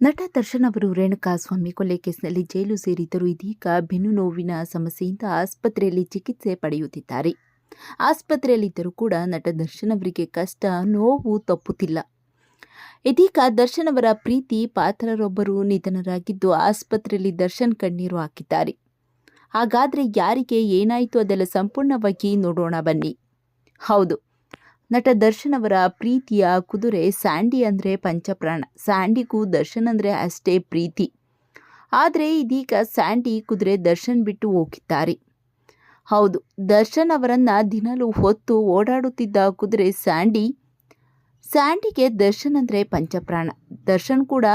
ನಟ ದರ್ಶನ್ ಅವರು ರೇಣುಕಾ ಸ್ವಾಮಿ ಕೊಲೆ ಕೇಸ್ನಲ್ಲಿ ಜೈಲು ಸೇರಿದ್ದರು ಇದೀಗ ಬೆನ್ನು ನೋವಿನ ಸಮಸ್ಯೆಯಿಂದ ಆಸ್ಪತ್ರೆಯಲ್ಲಿ ಚಿಕಿತ್ಸೆ ಪಡೆಯುತ್ತಿದ್ದಾರೆ. ಆಸ್ಪತ್ರೆಯಲ್ಲಿದ್ದರೂ ಕೂಡ ನಟ ದರ್ಶನ್ ಅವರಿಗೆ ಕಷ್ಟ, ನೋವು ತಪ್ಪುತ್ತಿಲ್ಲ. ಇದೀಗ ದರ್ಶನ್ ಅವರ ಪ್ರೀತಿ ಪಾತ್ರರೊಬ್ಬರು ನಿಧನರಾಗಿದ್ದು ಆಸ್ಪತ್ರೆಯಲ್ಲಿ ದರ್ಶನ್ ಕಣ್ಣೀರು ಹಾಕಿದ್ದಾರೆ. ಹಾಗಾದರೆ ಯಾರಿಗೆ ಏನಾಯಿತು ಅದೆಲ್ಲ ಸಂಪೂರ್ಣವಾಗಿ ನೋಡೋಣ ಬನ್ನಿ. ಹೌದು ನಟ ದರ್ಶನ್ ಅವರ ಪ್ರೀತಿಯ ಕುದುರೆ ಸ್ಯಾಂಡಿ ಅಂದರೆ ಪಂಚಪ್ರಾಣ. ಸ್ಯಾಂಡಿಗೂ ದರ್ಶನ್ ಅಂದರೆ ಅಷ್ಟೇ ಪ್ರೀತಿ. ಆದರೆ ಇದೀಗ ಸ್ಯಾಂಡಿ ಕುದುರೆ ದರ್ಶನ್ ಬಿಟ್ಟು ಹೋಗಿದ್ದಾರೆ. ಹೌದು, ದರ್ಶನ್ ಅವರನ್ನು ದಿನಲೂ ಹೊತ್ತು ಓಡಾಡುತ್ತಿದ್ದ ಕುದುರೆ ಸ್ಯಾಂಡಿ, ಸ್ಯಾಂಡಿಗೆ ದರ್ಶನ್ ಅಂದರೆ ಪಂಚಪ್ರಾಣ. ದರ್ಶನ್ ಕೂಡ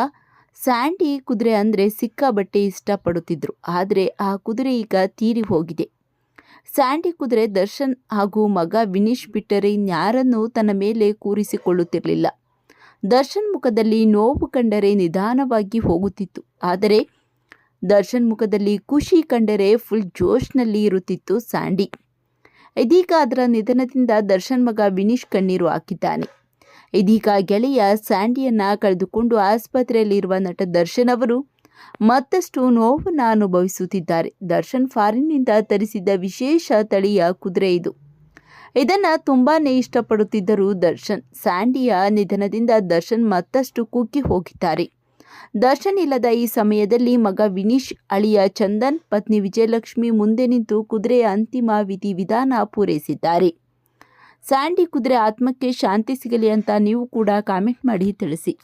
ಸ್ಯಾಂಡಿ ಕುದುರೆ ಅಂದರೆ ಸಿಕ್ಕಾಬಟ್ಟೆ ಇಷ್ಟಪಡುತ್ತಿದ್ದರು ಆದರೆ ಆ ಕುದುರೆ ಈಗ ತೀರಿ ಹೋಗಿದೆ. ಸ್ಯಾಂಡಿ ಕುದುರೆ ದರ್ಶನ್ ಹಾಗೂ ಮಗ ವಿನೀಶ್ ಬಿಟ್ಟರೆ ಇನ್ಯಾರನ್ನೂ ತನ್ನ ಮೇಲೆ ಕೂರಿಸಿಕೊಳ್ಳುತ್ತಿರಲಿಲ್ಲ. ದರ್ಶನ್ ಮುಖದಲ್ಲಿ ನೋವು ಕಂಡರೆ ನಿಧಾನವಾಗಿ ಹೋಗುತ್ತಿತ್ತು. ಆದರೆ ದರ್ಶನ್ ಮುಖದಲ್ಲಿ ಖುಷಿ ಕಂಡರೆ ಫುಲ್ ಜೋಶ್ನಲ್ಲಿ ಇರುತ್ತಿತ್ತು ಸ್ಯಾಂಡಿ. ಇದೀಗ ಅದರ ನಿಧನದಿಂದ ದರ್ಶನ್ ಮಗ ವಿನೀಶ್ ಕಣ್ಣೀರು ಹಾಕಿದ್ದಾನೆ. ಇದೀಗ ಗೆಳೆಯ ಸ್ಯಾಂಡಿಯನ್ನು ಕಳೆದುಕೊಂಡು ಆಸ್ಪತ್ರೆಯಲ್ಲಿರುವ ನಟ ದರ್ಶನ್ ಅವರು ಮತ್ತಷ್ಟು ನೋವನ್ನು ಅನುಭವಿಸುತ್ತಿದ್ದಾರೆ ದರ್ಶನ್ ಫಾರಿನ್ನಿಂದ ತರಿಸಿದ್ದ ವಿಶೇಷ ತಳಿಯ ಕುದುರೆ ಇದು. ಇದನ್ನು ತುಂಬಾ ಇಷ್ಟಪಡುತ್ತಿದ್ದರು ದರ್ಶನ್. ಸ್ಯಾಂಡಿಯ ನಿಧನದಿಂದ ದರ್ಶನ್ ಮತ್ತಷ್ಟು ಕುಗ್ಗಿ ಹೋಗಿದ್ದಾರೆ. ದರ್ಶನ್ ಇಲ್ಲದ ಈ ಸಮಯದಲ್ಲಿ ಮಗ ವಿನೀಶ್, ಅಳಿಯ ಚಂದನ್, ಪತ್ನಿ ವಿಜಯಲಕ್ಷ್ಮಿ ಮುಂದೆ ನಿಂತು ಕುದುರೆಯ ಅಂತಿಮ ವಿಧಿ ವಿಧಾನ ಪೂರೈಸಿದ್ದಾರೆ. ಸ್ಯಾಂಡಿ ಕುದುರೆ ಆತ್ಮಕ್ಕೆ ಶಾಂತಿ ಸಿಗಲಿ ಅಂತ ನೀವು ಕೂಡ ಕಾಮೆಂಟ್ ಮಾಡಿ ತಿಳಿಸಿ.